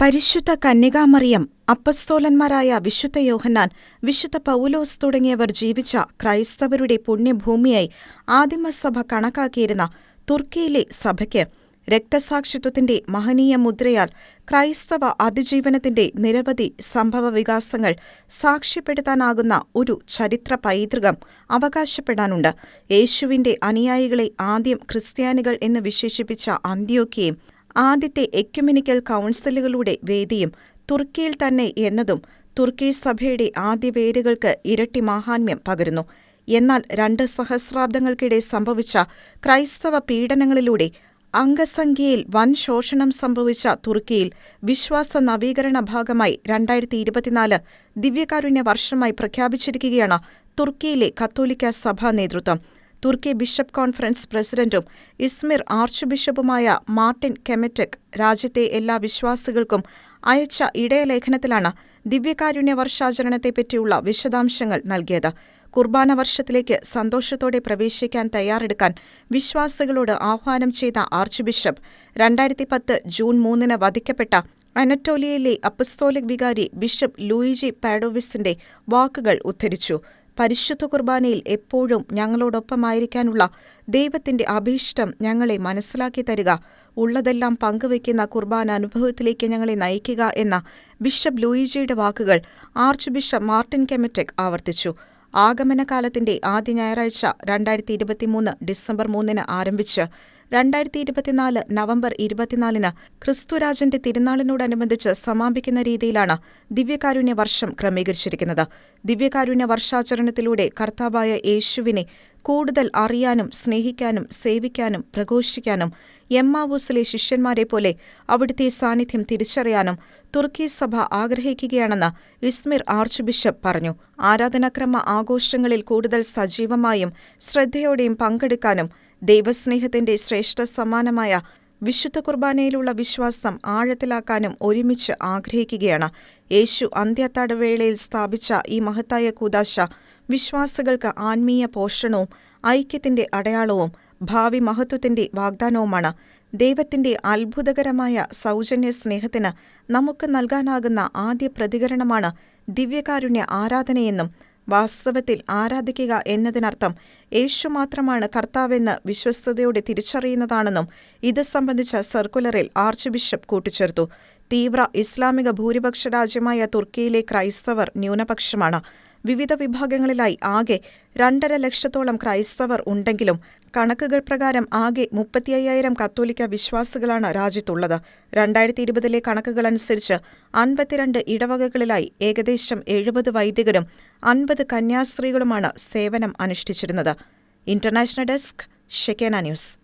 പരിശുദ്ധ കന്യകാമറിയം അപ്പസ്തോലന്മാരായ വിശുദ്ധ യോഹന്നാൻ വിശുദ്ധ പൗലോസ് തുടങ്ങിയവർ ജീവിച്ച ക്രൈസ്തവരുടെ പുണ്യഭൂമിയായി ആദിമസഭ കണക്കാക്കിയിരുന്ന തുർക്കിയിലെ സഭയ്ക്ക് രക്തസാക്ഷിത്വത്തിന്റെ മഹനീയ മുദ്രയാൽ ക്രൈസ്തവ അതിജീവനത്തിന്റെ നിരവധി സംഭവ വികാസങ്ങൾ സാക്ഷ്യപ്പെടുത്താനാകുന്ന ഒരു ചരിത്ര പൈതൃകം അവകാശപ്പെടാനുണ്ട്. യേശുവിന്റെ അനുയായികളെ ആദ്യം ക്രിസ്ത്യാനികൾ എന്ന് വിശേഷിപ്പിച്ച അന്ത്യോക്യയും ആദ്യത്തെ എക്യുമെനിക്കൽ കൗൺസിലുകളുടെ വേദിയും തുർക്കിയിൽ തന്നെ എന്നതും തുർക്കി സഭയുടെ ആദ്യ പേരുകൾക്ക് ഇരട്ടി മാഹാത്മ്യം പകരുന്നു. എന്നാൽ രണ്ട് സഹസ്രാബ്ദങ്ങൾക്കിടെ സംഭവിച്ച ക്രൈസ്തവ പീഡനങ്ങളിലൂടെ അംഗസംഖ്യയിൽ വൻ ശോഷണം സംഭവിച്ച തുർക്കിയിൽ വിശ്വാസ നവീകരണ ഭാഗമായി രണ്ടായിരത്തി ഇരുപത്തിനാല് ദിവ്യകാരുണ്യ വർഷമായി പ്രഖ്യാപിച്ചിരിക്കുകയാണ് തുർക്കിയിലെ കത്തോലിക്ക സഭാ നേതൃത്വം. തുർക്കി ബിഷപ്പ് കോൺഫറൻസ് പ്രസിഡന്റും ഇസ്മിർ ആർച്ച് ബിഷപ്പുമായ മാർട്ടിൻ കെമറ്റക് രാജ്യത്തെ എല്ലാ വിശ്വാസികൾക്കും അയച്ച ഇടയലേഖനത്തിലാണ് ദിവ്യകാരുണ്യ വർഷാചരണത്തെപ്പറ്റിയുള്ള വിശദാംശങ്ങൾ നൽകിയത്. കുർബാന വർഷത്തിലേക്ക് സന്തോഷത്തോടെ പ്രവേശിക്കാൻ തയ്യാറെടുക്കാൻ വിശ്വാസികളോട് ആഹ്വാനം ചെയ്ത ആർച്ച് ബിഷപ്പ് രണ്ടായിരത്തി പത്ത് ജൂൺ മൂന്നിന് വധിക്കപ്പെട്ട അനറ്റോലിയയിലെ അപ്പസ്തോലിക് വികാരി ബിഷപ്പ് ലൂയിജി പാഡോവിസിന്റെ വാക്കുകൾ ഉദ്ധരിച്ചു. പരിശുദ്ധ കുർബാനയിൽ എപ്പോഴും ഞങ്ങളോടൊപ്പമായിരിക്കാനുള്ള ദൈവത്തിന്റെ അഭീഷ്ടം ഞങ്ങളെ മനസ്സിലാക്കി തരിക. ഉള്ളതെല്ലാം പങ്കുവയ്ക്കുന്ന കുർബാന അനുഭവത്തിലേക്ക് ഞങ്ങളെ നയിക്കുക എന്ന ബിഷപ്പ് ലൂയിജിയുടെ വാക്കുകൾ ആർച്ച് ബിഷപ്പ് മാർട്ടിൻ കെമറ്റെക് ആവർത്തിച്ചു. ആഗമനകാലത്തിന്റെ ആദ്യ ഞായറാഴ്ച രണ്ടായിരത്തി ഇരുപത്തിമൂന്ന് ഡിസംബർ മൂന്നിന് ആരംഭിച്ച് രണ്ടായിരത്തി ഇരുപത്തിനാല് നവംബർ ഇരുപത്തിനാലിന് ക്രിസ്തുരാജന്റെ തിരുനാളിനോടനുബന്ധിച്ച് സമാപിക്കുന്ന രീതിയിലാണ് ദിവ്യകാരുണ്യ വർഷം ക്രമീകരിച്ചിരിക്കുന്നത്. ദിവ്യകാരുണ്യ വർഷാചരണത്തിലൂടെ കർത്താവായ യേശുവിനെ കൂടുതൽ അറിയാനും സ്നേഹിക്കാനും സേവിക്കാനും പ്രഘോഷിക്കാനും എമ്മാവൂസിലെ ശിഷ്യന്മാരെ പോലെ അവിടുത്തെ സാന്നിധ്യം തിരിച്ചറിയാനും തുർക്കി സഭ ആഗ്രഹിക്കുകയാണെന്ന് ഇസ്മിർ ആർച്ച് ബിഷപ്പ് പറഞ്ഞു. ആരാധനാക്രമ ആഘോഷങ്ങളിൽ കൂടുതൽ സജീവമായും ശ്രദ്ധയോടെയും പങ്കെടുക്കാനും ദൈവസ്നേഹത്തിന്റെ ശ്രേഷ്ഠ സമ്മാനമായ വിശുദ്ധ കുർബാനയിലുള്ള വിശ്വാസം ആഴത്തിലാക്കാനും ഒരുമിച്ച് ആഗ്രഹിക്കുകയാണ്. യേശു അന്ത്യത്തടവേളയിൽ സ്ഥാപിച്ച ഈ മഹത്തായ കൂതാശ വിശ്വാസികൾക്ക് ആത്മീയ പോഷണവും ഐക്യത്തിന്റെ അടയാളവും ഭാവി മഹത്വത്തിന്റെ വാഗ്ദാനവുമാണ്. ദൈവത്തിന്റെ അത്ഭുതകരമായ സൗജന്യ സ്നേഹത്തിന് നമുക്ക് നൽകാനാകുന്ന ആദ്യ പ്രതികരണമാണ് ദിവ്യകാരുണ്യ ആരാധനയെന്നും വാസ്തവത്തിൽ ആരാധിക്കുക എന്നതിനർത്ഥം യേശു മാത്രമാണ് കർത്താവെന്ന് വിശ്വസ്തയോടെ തിരിച്ചറിയുന്നതാണെന്നും ഇത് സംബന്ധിച്ച സർക്കുലറിൽ ആർച്ച് ബിഷപ്പ് കൂട്ടിച്ചേർത്തു. തീവ്ര ഇസ്ലാമിക ഭൂരിപക്ഷ രാജ്യമായ തുർക്കിയിലെ ക്രൈസ്തവർ ന്യൂനപക്ഷമാണ്. വിവിധ വിഭാഗങ്ങളിലായി ആകെ രണ്ടര ലക്ഷത്തോളം ക്രൈസ്തവർ ഉണ്ടെങ്കിലും കണക്കുകൾ പ്രകാരം ആകെ മുപ്പത്തി അയ്യായിരം കത്തോലിക്ക വിശ്വാസികളാണ് രാജ്യത്തുള്ളത്. രണ്ടായിരത്തി ഇരുപതിലെ കണക്കുകൾ അനുസരിച്ച് അൻപത്തിരണ്ട് ഇടവകകളിലായി ഏകദേശം എഴുപത് വൈദികരും അൻപത് കന്യാസ്ത്രീകളുമാണ് സേവനം അനുഷ്ഠിച്ചിരുന്നത്. International desk Shekinah news.